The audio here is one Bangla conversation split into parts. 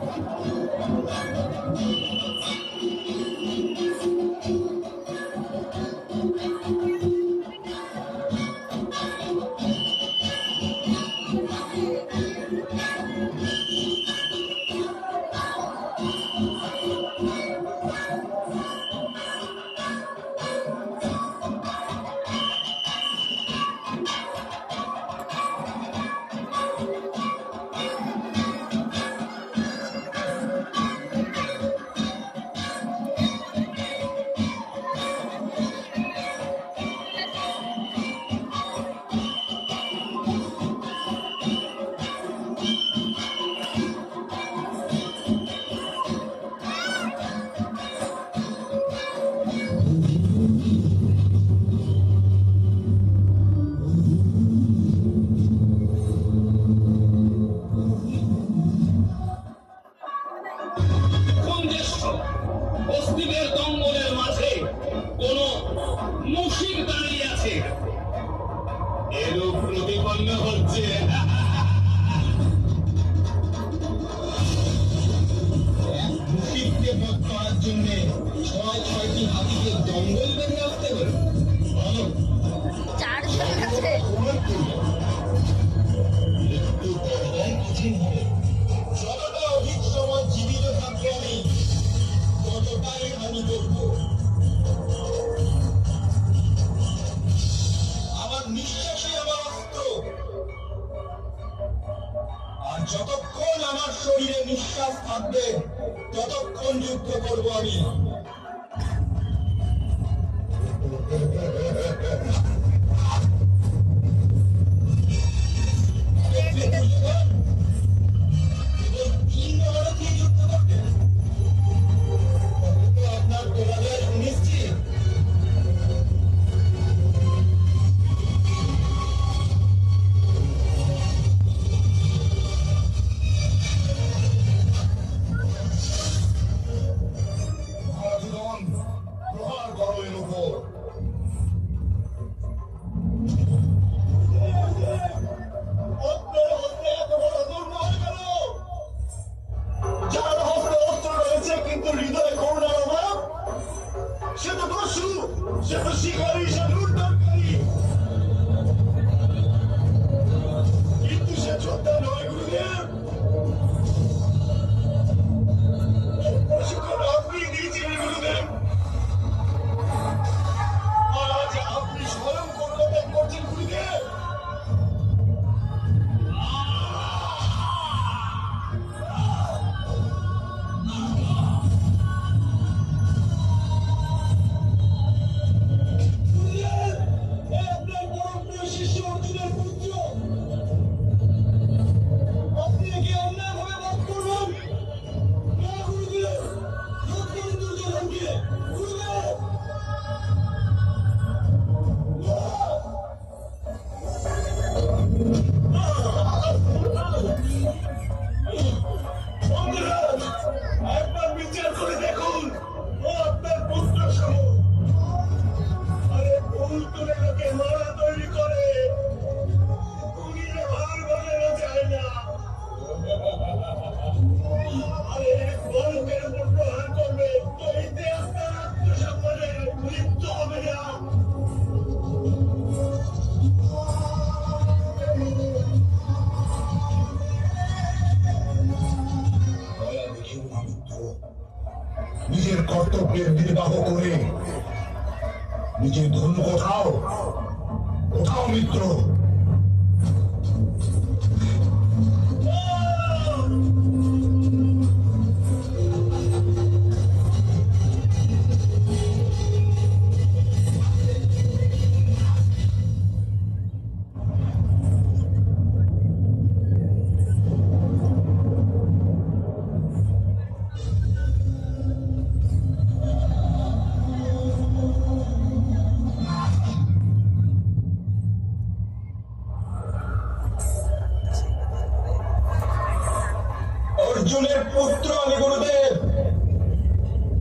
Thank you. জন্য ছয় ছয়টি হাতিকে জঙ্গল বেরিয়ে রাখতে হলো যতক্ষণ আমার শরীরে নিঃশ্বাস থাকবে ততক্ষণ যুদ্ধ করব আমি। Jehovah Shikori Shabu. মেয়ের বিবাহ করে। নিজে ধন কোথাও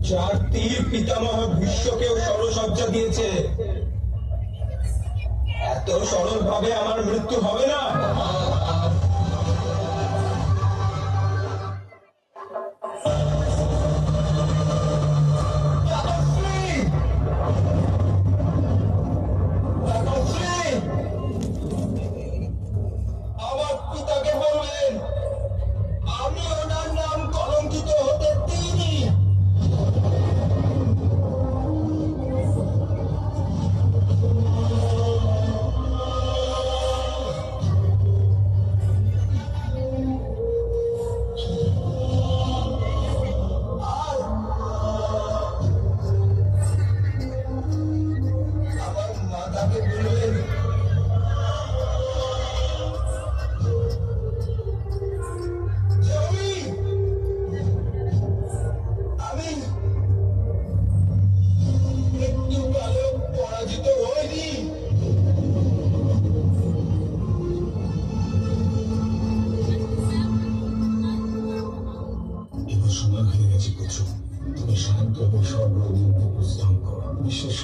যার পিতামহ বিশ্বকেও সরসজ্জা দিয়েছে। এত সরল ভাবে আমার মৃত্যু হবে না।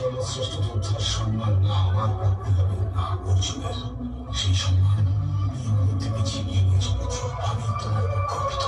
সর্বশ্রেষ্ঠ যোদ্ধার সম্মান না আমার প্রাপ্তি হবে না, অর্জুনের। সেই সম্মান এই মুহূর্তে পিছিয়ে গিয়ে নিয়ে চলেছে আমি তোমার গর্বিত